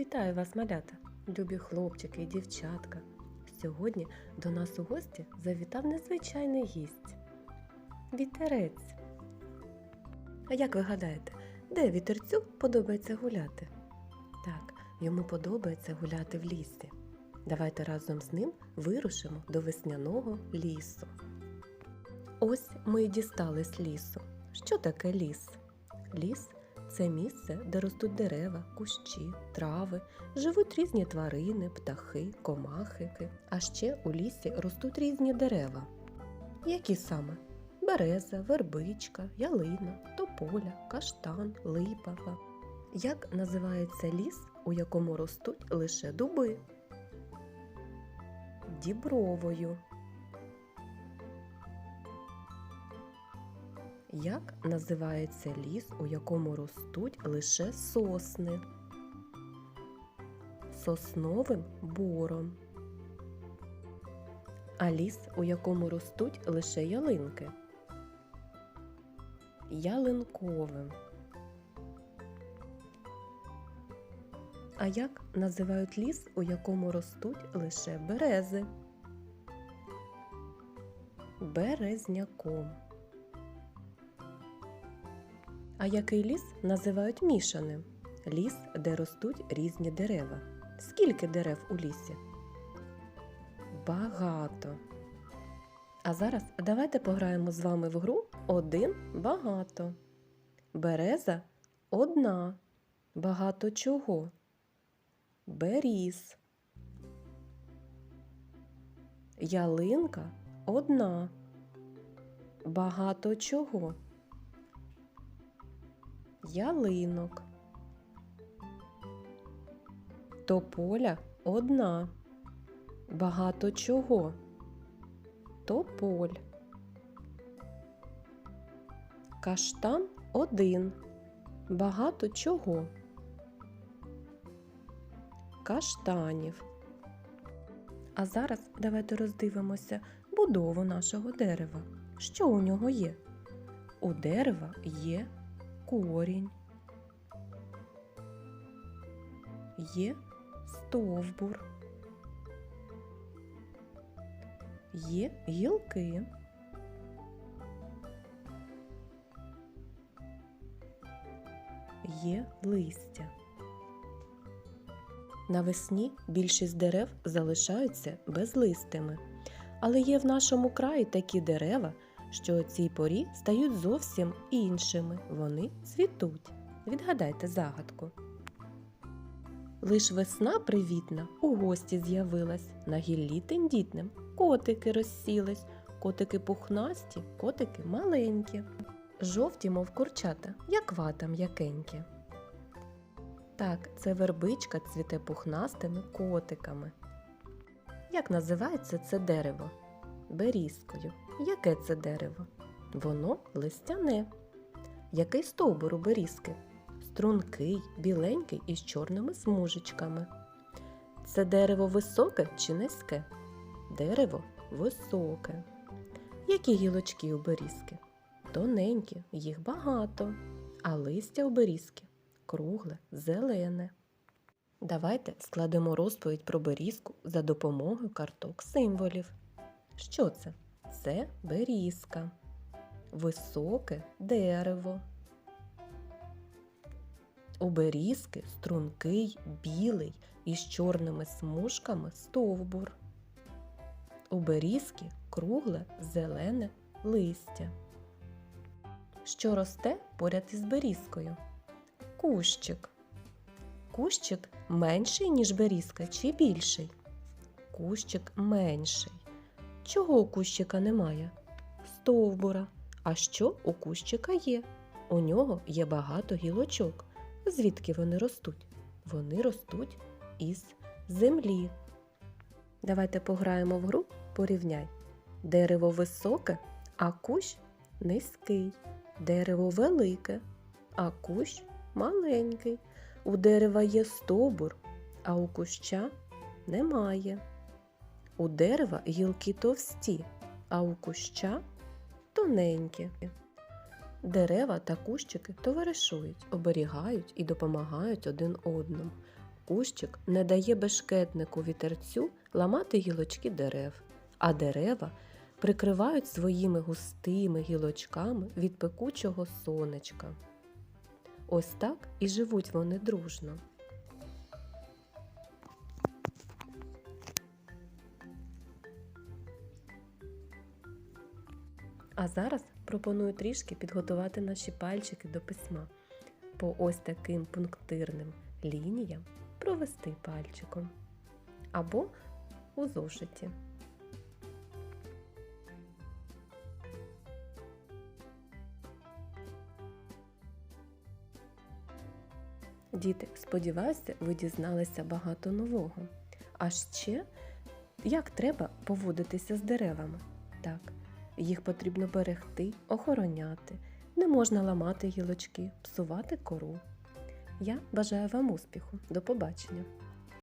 Вітаю вас, малята, любі хлопчики і дівчатка. Сьогодні до нас у гості завітав незвичайний гість. Вітерець. А як ви гадаєте, де вітерцю подобається гуляти? Так, йому подобається гуляти в лісі. Давайте разом з ним вирушимо до весняного лісу. Ось ми й дістались лісу. Що таке ліс? Ліс це місце, де ростуть дерева, кущі, трави, живуть різні тварини, птахи, комахи. А ще у лісі ростуть різні дерева. Які саме? Береза, вербичка, ялина, тополя, каштан, липа. Як називається ліс, у якому ростуть лише дуби? Дібровою. Як називається ліс, у якому ростуть лише сосни? Сосновим бором. А ліс, у якому ростуть лише ялинки? Ялинковим. А як називають ліс, у якому ростуть лише берези? Березняком. А який ліс називають мішаним? Ліс, де ростуть різні дерева. Скільки дерев у лісі? Багато. А зараз давайте пограємо з вами в гру один багато. Береза одна. Багато чого? Беріз. Ялинка одна. Багато чого? Ялинок. Тополя одна. Багато чого. Тополь. Каштан один. Багато чого. Каштанів. А зараз давайте роздивимося будову нашого дерева. Що у нього є? У дерева є корінь, є стовбур, є гілки, є листя. Навесні більшість дерев залишаються безлистими, але є в нашому краї такі дерева, що у цій порі стають зовсім іншими. Вони цвітуть. Відгадайте загадку. Лиш весна привітна у гості з'явилась, на гіллі тендітним котики розсілись, котики пухнасті, котики маленькі, жовті, мов курчата, як вата м'якенькі. Так, це вербичка цвіте пухнастими котиками. Як називається це дерево? Берізкою. Яке це дерево? Воно листяне. Який стовбур у берізки? Стрункий, біленький із чорними смужечками. Це дерево високе чи низьке? Дерево високе. Які гілочки у берізки? Тоненькі, їх багато, а листя у берізки кругле, зелене. Давайте складемо розповідь про берізку за допомогою карток символів. Що це? Це берізка, високе дерево. У берізки стрункий, білий із чорними смужками стовбур. У берізки кругле зелене листя. Що росте поряд із берізкою? Кущик. Кущик менший, ніж берізка, чи більший? Кущик менший. Чого у кущика немає? Стовбура. А що у кущика є? У нього є багато гілочок. Звідки вони ростуть? Вони ростуть із землі. Давайте пограємо в гру порівняй. Дерево високе, а кущ низький. Дерево велике, а кущ маленький. У дерева є стовбур, а у куща немає. У дерева гілки товсті, а у куща тоненькі. Дерева та кущики товаришують, оберігають і допомагають один одному. Кущик не дає бешкетнику вітерцю ламати гілочки дерев, а дерева прикривають своїми густими гілочками від пекучого сонечка. Ось так і живуть вони дружно. А зараз пропоную трішки підготувати наші пальчики до письма. По ось таким пунктирним лініям провести пальчиком або у зошиті. Діти, сподіваюся, ви дізналися багато нового. А ще як треба поводитися з деревами? Так, їх потрібно берегти, охороняти. Не можна ламати гілочки, псувати кору. Я бажаю вам успіху. До побачення!